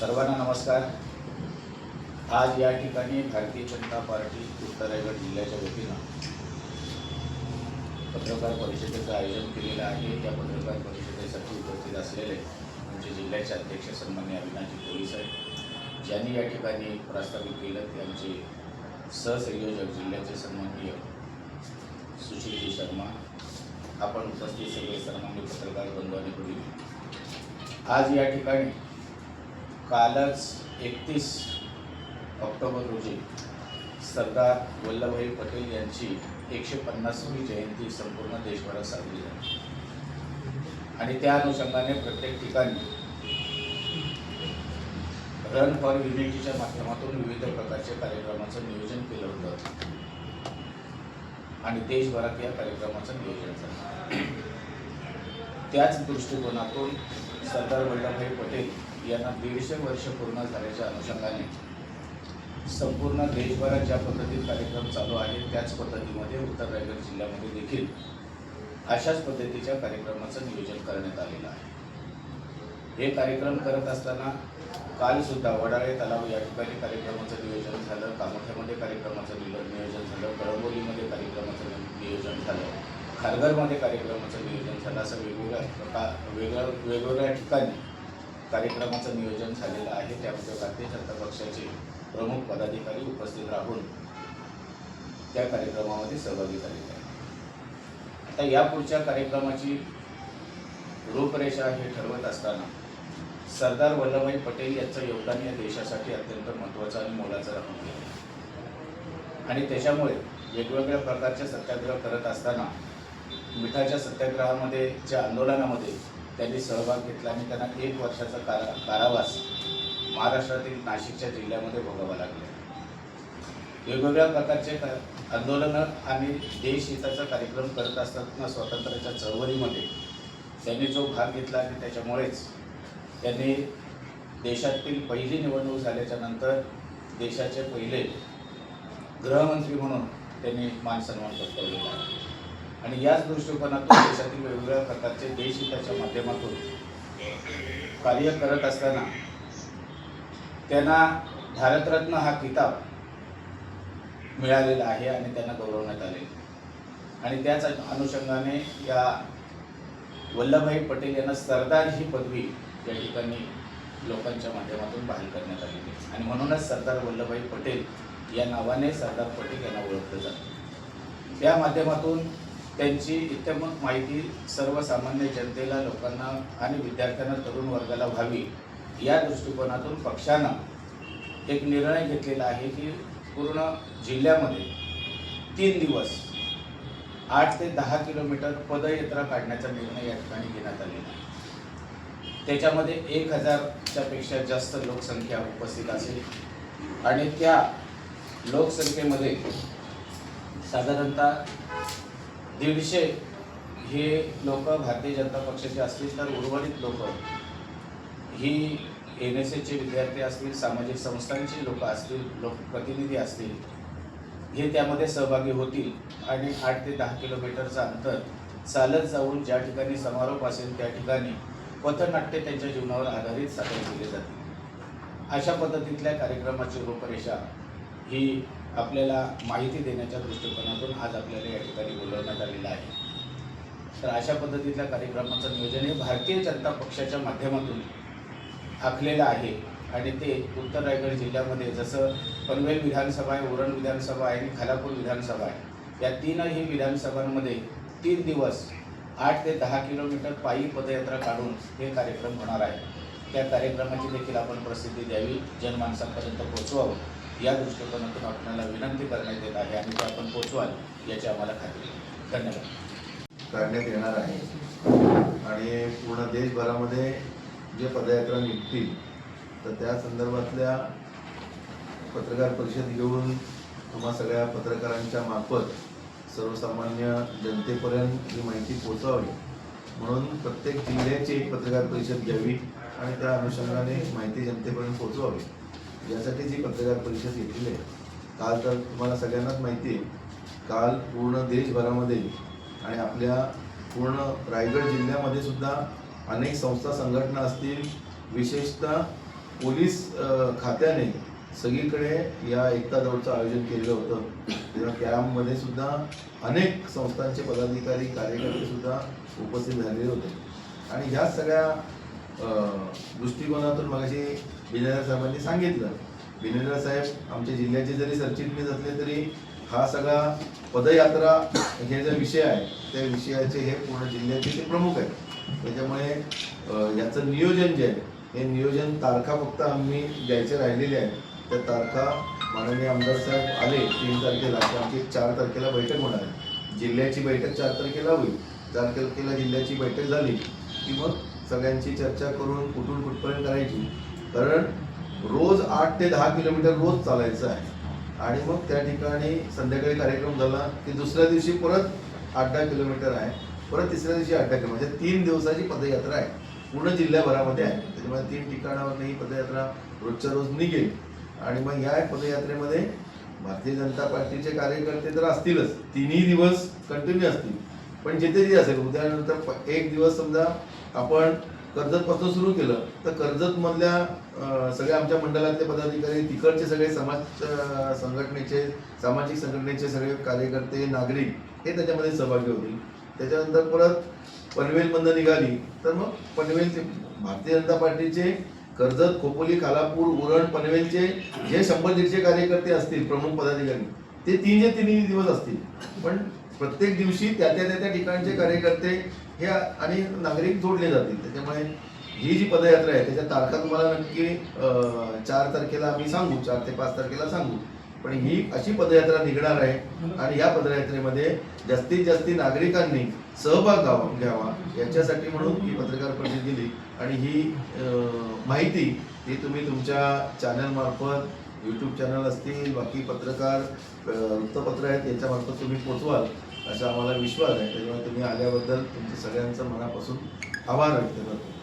सर्वांना नमस्कार. आज या ठिकाणी भारतीय जनता पार्टी उत्तर रायगड जिल्ह्याच्या वतीनं पत्रकार परिषदेचं आयोजन केलेलं आहे. त्या पत्रकार परिषदेसाठी उपस्थित असलेले आमचे जिल्ह्याचे अध्यक्ष सन्मान्य अविनाजी पोलीस आहेत ज्यांनी या ठिकाणी प्रस्तावित केलं ते आमचे सहसंयोजक जिल्ह्याचे सन्माननीय सुशीलजी शर्मा आपण उपस्थित सगळे सन्मान्य पत्रकार बंधू आणि आज या ठिकाणी कालच एकतीस ऑक्टोबर रोजी सरदार वल्लभभाई पटेल यांची एकशे पन्नासवी जयंती संपूर्ण देशभरात साजरी झाली. आणि त्या अनुषंगाने प्रत्येक ठिकाणी रन फॉर युनिटीच्या माध्यमातून विविध प्रकारच्या कार्यक्रमाचं नियोजन केलं होतं. आणि देशभरात या कार्यक्रमाचं नियोजन झालं. त्याच दृष्टिकोनातून सरदार वल्लभभाई पटेल यांना दीडशे वर्ष पूर्ण झाल्याच्या अनुषंगाने संपूर्ण देशभरात ज्या पद्धतीत कार्यक्रम चालू आहेत त्याच पद्धतीमध्ये उत्तर रायगड जिल्ह्यामध्ये देखील अशाच पद्धतीच्या कार्यक्रमाचं नियोजन करण्यात आलेलं आहे. हे कार्यक्रम करत असताना कालसुद्धा वडाळे तलाव या ठिकाणी कार्यक्रमाचं नियोजन झालं कामोठ्यामध्ये कार्यक्रमाचं नियोजन झालं कळंबोलीमध्ये कार्यक्रमाचं नियोजन झालं खारघरमध्ये कार्यक्रमाचं नियोजन झालं असं वेगवेगळ्या प्रकार वेगळ्या वेगवेगळ्या ठिकाणी कार्यक्रमाचं नियोजन झालेलं आहे. त्यामध्ये भारतीय जनता पक्षाचे प्रमुख पदाधिकारी उपस्थित राहून त्या कार्यक्रमामध्ये सहभागी झालेले आहेत आता या पुढच्या कार्यक्रमाची रूपरेषा हे ठरवत असताना सरदार वल्लभभाई पटेल यांचं योगदान या देशासाठी अत्यंत महत्त्वाचं आणि मोलाचं राहून गेलं. आणि त्याच्यामुळे वेगवेगळ्या प्रकारचे सत्याग्रह करत असताना मिठाच्या सत्याग्रहामध्ये ज्या आंदोलनामध्ये त्यांनी सहभाग घेतला आणि त्यांना एक वर्षाचा कारा कारावास महाराष्ट्रातील नाशिकच्या जिल्ह्यामध्ये भोगावा लागला. वेगवेगळ्या प्रकारचे आंदोलनं आणि देशहिताचा कार्यक्रम करत असताना स्वातंत्र्याच्या चळवळीमध्ये त्यांनी जो भाग घेतला आणि त्याच्यामुळेच त्यांनी देशातील पहिली निवडणूक झाल्याच्यानंतर देशाचे पहिले गृहमंत्री म्हणून त्यांनी मानसन्मान पटकावलेला आहे. आणि याच दृष्टिकोनातून देशातील वेगवेगळ्या प्रकारचे देशहिताच्या माध्यमातून कार्य करत असताना त्यांना भारतरत्न हा किताब मिळालेला आहे आणि त्यांना गौरवण्यात आले. आणि त्याच अनुषंगाने या वल्लभभाई पटेल यांना सरदार ही पदवी या ठिकाणी लोकांच्या माध्यमातून बहाल करण्यात आलेली आहे आणि म्हणूनच सरदार वल्लभभाई पटेल या नावाने सरदार पटेल यांना ओळखलं जातं. त्या माध्यमातून त्यांची इत्यमक माहिती सर्वसामान्य जनतेला लोकांना आणि विद्यार्थ्यांना तरुण वर्गाला व्हावी या दृष्टिकोनातून पक्षानं एक निर्णय घेतलेला आहे की पूर्ण जिल्ह्यामध्ये तीन दिवस आठ ते दहा किलोमीटर पदयात्रा काढण्याचा निर्णय या ठिकाणी घेण्यात आलेला आहे. त्याच्यामध्ये एक हजारच्या पेक्षा जास्त लोकसंख्या उपस्थित असेल आणि त्या लोकसंख्येमध्ये साधारणतः दीडशे हे लोक भारतीय जनता पक्षाचे असतील तर उर्वरित लोक ही एन एस एचे विद्यार्थी असतील सामाजिक संस्थांची लोक असतील लोकप्रतिनिधी असतील हे त्यामध्ये सहभागी होतील. आणि आठ ते दहा किलोमीटरचं अंतर चालत जाऊन ज्या ठिकाणी समारोप असेल त्या ठिकाणी पथनाट्य त्यांच्या जीवनावर आधारित सादर केले जातील. अशा पद्धतीतल्या कार्यक्रमाची रूपरेषा ही आपल्याला माहिती देण्याच्या दृष्टिकोनातून आज आपल्याला या ठिकाणी बोलवण्यात आलेलं आहे. तर अशा पद्धतीतल्या कार्यक्रमाचं नियोजन हे भारतीय जनता पक्षाच्या माध्यमातून आखलेलं आहे आणि ते उत्तर रायगड जिल्ह्यामध्ये जसं पनवेल विधानसभा आहे उरण विधानसभा आहे आणि खालापूर विधानसभा आहे. या तीनही विधानसभांमध्ये तीन दिवस आठ ते दहा किलोमीटर पायी पदयात्रा काढून हे कार्यक्रम होणार आहे. त्या कार्यक्रमाची देखील आपण प्रसिद्धी द्यावी. जनमानसापर्यंत पोचवावं या दृष्टिकोनातून आपल्याला विनंती करण्यात येत आहे आणि ते आपण पोचवाल याची आम्हाला खात्री धन्यवाद. काढण्यात येणार आहे. आणि पूर्ण देशभरामध्ये जे पदयात्रा निघतील तर त्या संदर्भातल्या पत्रकार परिषद घेऊन तुम्हा सगळ्या पत्रकारांच्या मार्फत सर्वसामान्य जनतेपर्यंत ही माहिती पोचावी म्हणून प्रत्येक जिल्ह्याची एक पत्रकार परिषद घ्यावी आणि त्या अनुषंगाने माहिती जनतेपर्यंत पोचवावी यासाठी जी पत्रकार परिषद घेतलेली आहे काल तर तुम्हाला सगळ्यांनाच माहिती आहे काल पूर्ण देशभरामध्ये आणि आपल्या पूर्ण रायगड जिल्ह्यामध्ये सुद्धा अनेक संस्था संघटना असतील विशेषतः पोलीस खात्याने सगळीकडे या एकता दौडचं आयोजन केलेलं होतं. तेव्हा कॅम्पमध्ये सुद्धा अनेक संस्थांचे पदाधिकारी कार्यकर्ते सुद्धा उपस्थित झालेले होते. आणि ह्या सगळ्या दृष्टिकोनातून मगाशी बिनेरा साहेबांनी सांगितलं. बिनेरा साहेब आमच्या जिल्ह्याचे जरी सरचिटणीस असले तरी हा सगळा पदयात्रा हे जो विषय आहे त्या विषयाचे हे पूर्ण जिल्ह्याचे ते प्रमुख आहेत. त्याच्यामुळे याचं नियोजन जे आहे हे नियोजन तारखा फक्त आम्ही द्यायचे राहिलेले आहेत. त्या तारखा माननीय आमदार साहेब आले तीन तारखेला की आमची चार तारखेला बैठक होणार आहे. जिल्ह्याची बैठक चार तारखेला होईल. चार तारखेला जिल्ह्याची बैठक झाली. की मग सगळ्यांची चर्चा करून कुठून कुठपर्यंत करायची? कारण रोज आठ ते दहा किलोमीटर रोज चालायचं आहे. आणि मग त्या ठिकाणी संध्याकाळी कार्यक्रम झाला की दुसऱ्या दिवशी परत आठ दहा किलोमीटर आहे. परत तिसऱ्या दिवशी आठ दहा किलोमीटर. म्हणजे तीन दिवसाची पदयात्रा आहे. पूर्ण जिल्ह्याभरामध्ये आहे. त्याच्यामुळे तीन ठिकाणावर ही पदयात्रा रोजच्या रोज निघेल. आणि मग या पदयात्रेमध्ये भारतीय जनता पार्टीचे कार्यकर्ते तर असतीलच. तिन्ही दिवस कंटिन्यू असतील. पण जिथे जे असेल उद्यानंतर एक दिवस समजा आपण कर्जतपासून सुरू केलं तर कर्जत मधल्या सगळ्या आमच्या मंडळातले पदाधिकारी तिकडचे सगळे समाज संघटनेचे सामाजिक संघटनेचे सगळे कार्यकर्ते नागरिक हे त्याच्यामध्ये सहभागी होतील. त्याच्यानंतर परत पनवेलमधनं निघाली तर मग पनवेलचे भारतीय जनता पार्टीचे कर्जत खोपोली कालापूर उरण पनवेलचे जे शंभर दीडशे कार्यकर्ते असतील प्रमुख पदाधिकारी ते तीनचे तिन्ही दिवस असतील. पण प्रत्येक दिवशी त्या त्या त्या त्या ठिकाणचे कार्यकर्ते हे आणि नागरिक जोडले जातील. त्याच्यामुळे ही जी पदयात्रा आहे त्याच्या तारखा तुम्हाला नक्की चार तारखेला आम्ही सांगू चार ते पाच तारखेला सांगू. पण ही अशी पदयात्रा निघणार आहे आणि या पदयात्रेमध्ये जास्तीत जास्त नागरिकांनी सहभाग घ्यावा घ्यावा. याच्यासाठी म्हणून ही पत्रकार परिषद दिली. आणि ही माहिती ही तुम्ही तुमच्या चॅनलमार्फत यूट्यूब चॅनल असतील बाकी पत्रकार वृत्तपत्र आहेत याच्यामार्फत तुम्ही पोचवाल. असा आम्हाला विश्वास आहे. त्याच्यामुळे तुम्ही आल्याबद्दल तुमचं सगळ्यांचं मनापासून आभार व्यक्त करतो.